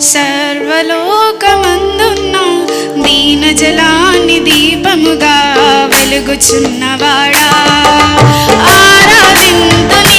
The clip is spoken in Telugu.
సర్వలోకమందున్న దీన జలాన్ని దీపముగా వెలుగుచున్నవాడా. ఆరాధింతున్న